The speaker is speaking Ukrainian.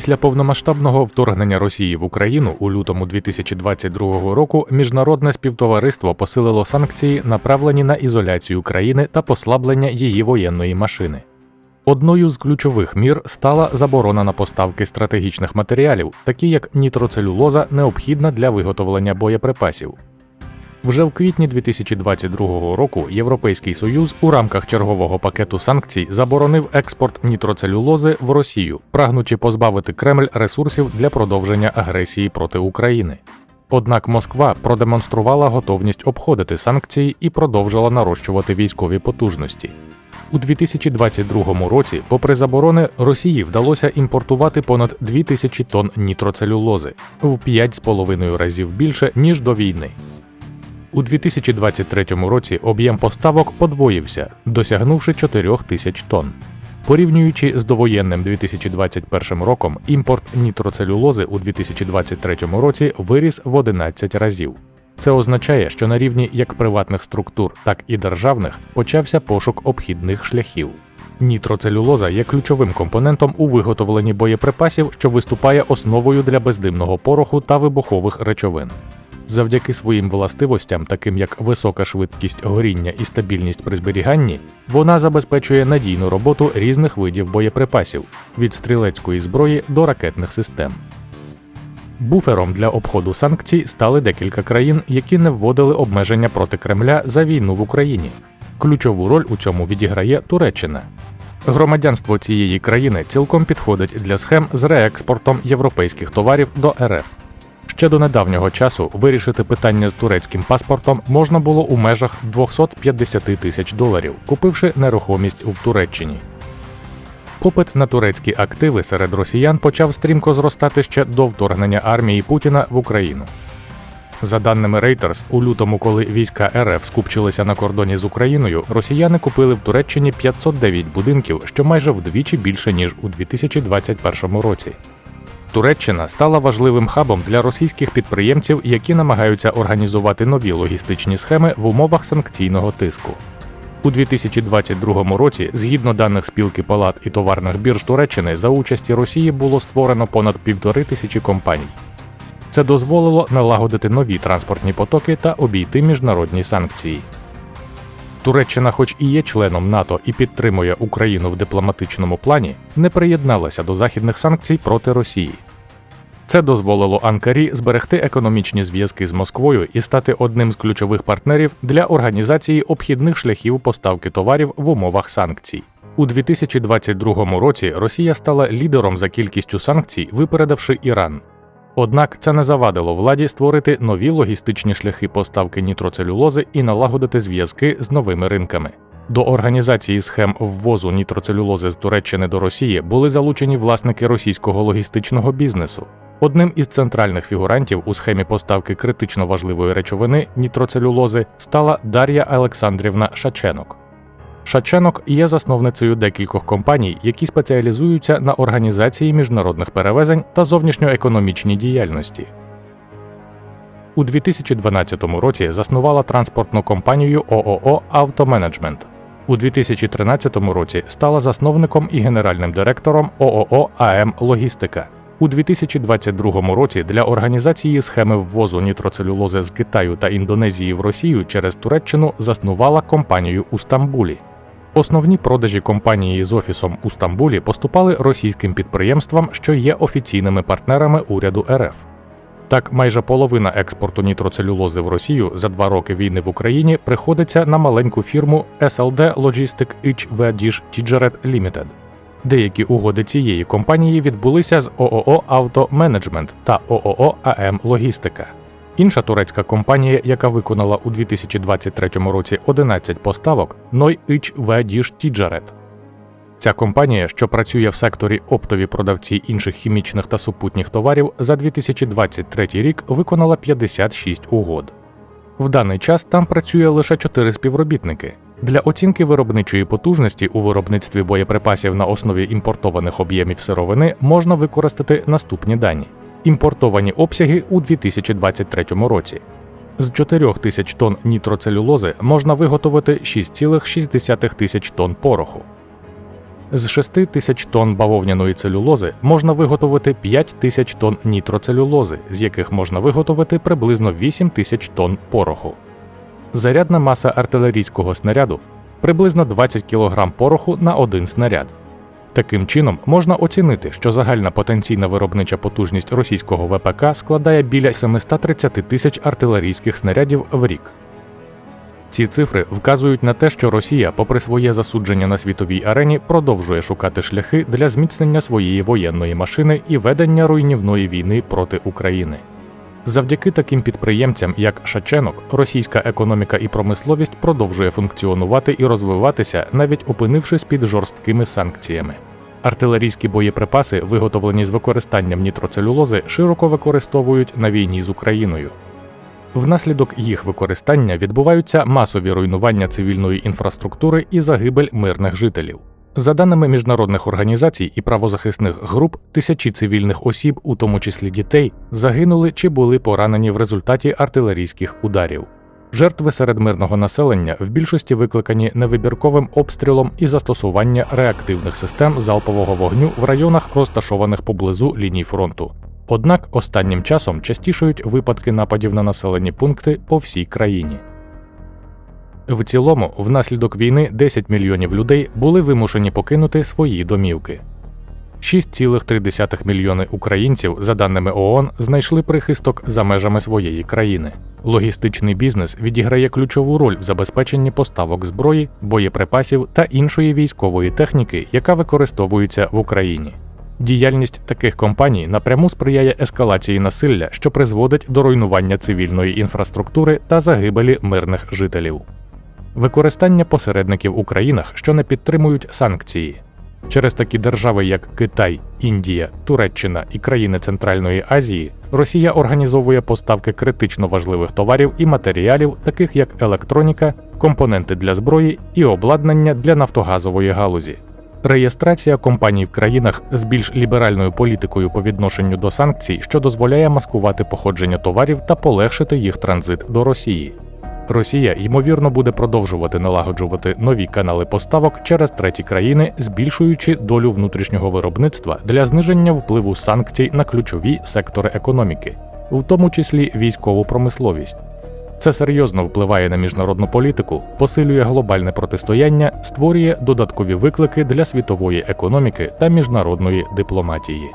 Після повномасштабного вторгнення Росії в Україну у лютому 2022 року міжнародне співтовариство посилило санкції, направлені на ізоляцію країни та послаблення її воєнної машини. Одною з ключових мір стала заборона на поставки стратегічних матеріалів, такі як нітроцелюлоза, необхідна для виготовлення боєприпасів. Вже в квітні 2022 року Європейський Союз у рамках чергового пакету санкцій заборонив експорт нітроцелюлози в Росію, прагнучи позбавити Кремль ресурсів для продовження агресії проти України. Однак Москва продемонструвала готовність обходити санкції і продовжила нарощувати військові потужності. У 2022 році, попри заборони, Росії вдалося імпортувати понад 2000 тонн нітроцелюлози в 5,5 разів більше ніж до війни. У 2023 році об'єм поставок подвоївся, досягнувши 4 тисяч тонн. Порівнюючи з довоєнним 2021 роком, імпорт нітроцелюлози у 2023 році виріс в 11 разів. Це означає, що на рівні як приватних структур, так і державних почався пошук обхідних шляхів. Нітроцелюлоза є ключовим компонентом у виготовленні боєприпасів, що виступає основою для бездимного пороху та вибухових речовин. Завдяки своїм властивостям, таким як висока швидкість горіння і стабільність при зберіганні, вона забезпечує надійну роботу різних видів боєприпасів від стрілецької зброї до ракетних систем. Буфером для обходу санкцій стали декілька країн, які не вводили обмеження проти Кремля за війну в Україні. Ключову роль у цьому відіграє Туреччина. Громадянство цієї країни цілком підходить для схем з реекспортом європейських товарів до РФ. Ще до недавнього часу вирішити питання з турецьким паспортом можна було у межах 250 тисяч доларів, купивши нерухомість в Туреччині. Попит на турецькі активи серед росіян почав стрімко зростати ще до вторгнення армії Путіна в Україну. За даними Reuters, у лютому, коли війська РФ скупчилися на кордоні з Україною, росіяни купили в Туреччині 509 будинків, що майже вдвічі більше ніж у 2021 році. Туреччина стала важливим хабом для російських підприємців, які намагаються організувати нові логістичні схеми в умовах санкційного тиску. У 2022 році, згідно даних спілки палат і товарних бірж Туреччини, за участі Росії було створено понад півтори тисячі компаній. Це дозволило налагодити нові транспортні потоки та обійти міжнародні санкції. Туреччина, хоч і є членом НАТО і підтримує Україну в дипломатичному плані, не приєдналася до західних санкцій проти Росії. Це дозволило Анкарі зберегти економічні зв'язки з Москвою і стати одним з ключових партнерів для організації обхідних шляхів поставки товарів в умовах санкцій. У 2022 році Росія стала лідером за кількістю санкцій, випередивши Іран. Однак це не завадило владі створити нові логістичні шляхи поставки нітроцелюлози і налагодити зв'язки з новими ринками. До організації схем ввозу нітроцелюлози з Туреччини до Росії були залучені власники російського логістичного бізнесу. Одним із центральних фігурантів у схемі поставки критично важливої речовини нітроцелюлози стала Дар'я Олександрівна Шаченок. Шаченок є засновницею декількох компаній, які спеціалізуються на організації міжнародних перевезень та зовнішньоекономічній діяльності. У 2012 році заснувала транспортну компанію ООО «Автоменеджмент». У 2013 році стала засновником і генеральним директором ООО АМ Логістика. У 2022 році для організації схеми ввозу нітроцелюлози з Китаю та Індонезії в Росію через Туреччину заснувала компанію у Стамбулі. Основні продажі компанії з офісом у Стамбулі поступали російським підприємствам, що є офіційними партнерами уряду РФ. Так, майже половина експорту нітроцелюлози в Росію за два роки війни в Україні приходиться на маленьку фірму SLD Logistic HVDish Tijaret Limited. Деякі угоди цієї компанії відбулися з ООО «Автоменеджмент» та ООО АМ Логістика. Інша турецька компанія, яка виконала у 2023 році 11 поставок, Ной Іч Ведіш Тіджарет. Ця компанія, що працює в секторі оптові продавці інших хімічних та супутніх товарів, за 2023 рік виконала 56 угод. В даний час там працює лише 4 співробітники. Для оцінки виробничої потужності у виробництві боєприпасів на основі імпортованих об'ємів сировини можна використати наступні дані: імпортовані обсяги у 2023 році. З 4 тисяч тонн нітроцелюлози можна виготовити 6,6 тисяч тонн пороху. З 6 тисяч тонн бавовняної целюлози можна виготовити 5 тисяч тонн нітроцелюлози, з яких можна виготовити приблизно 8 тисяч тонн пороху. Зарядна маса артилерійського снаряду приблизно 20 кг пороху на один снаряд. Таким чином можна оцінити, що загальна потенційна виробнича потужність російського ВПК складає біля 730 тисяч артилерійських снарядів в рік. Ці цифри вказують на те, що Росія, попри своє засудження на світовій арені, продовжує шукати шляхи для зміцнення своєї воєнної машини і ведення руйнівної війни проти України. Завдяки таким підприємцям, як Шаченок, російська економіка і промисловість продовжує функціонувати і розвиватися, навіть опинившись під жорсткими санкціями. Артилерійські боєприпаси, виготовлені з використанням нітроцелюлози, широко використовують на війні з Україною. Внаслідок їх використання відбуваються масові руйнування цивільної інфраструктури і загибель мирних жителів. За даними міжнародних організацій і правозахисних груп, тисячі цивільних осіб, у тому числі дітей, загинули чи були поранені в результаті артилерійських ударів. Жертви серед мирного населення в більшості викликані невибірковим обстрілом і застосування реактивних систем залпового вогню в районах, розташованих поблизу ліній фронту. Однак останнім часом частішають випадки нападів на населені пункти по всій країні. В цілому, внаслідок війни 10 мільйонів людей були вимушені покинути свої домівки. 6,3 мільйони українців, за даними ООН, знайшли прихисток за межами своєї країни. Логістичний бізнес відіграє ключову роль в забезпеченні поставок зброї, боєприпасів та іншої військової техніки, яка використовується в Україні. Діяльність таких компаній напряму сприяє ескалації насилля, що призводить до руйнування цивільної інфраструктури та загибелі мирних жителів. Використання посередників у країнах, що не підтримують санкції. Через такі держави, як Китай, Індія, Туреччина і країни Центральної Азії, Росія організовує поставки критично важливих товарів і матеріалів, таких як електроніка, компоненти для зброї і обладнання для нафтогазової галузі. Реєстрація компаній в країнах з більш ліберальною політикою по відношенню до санкцій, що дозволяє маскувати походження товарів та полегшити їх транзит до Росії. Росія ймовірно буде продовжувати налагоджувати нові канали поставок через треті країни, збільшуючи долю внутрішнього виробництва для зниження впливу санкцій на ключові сектори економіки, в тому числі військову промисловість. Це серйозно впливає на міжнародну політику, посилює глобальне протистояння, створює додаткові виклики для світової економіки та міжнародної дипломатії.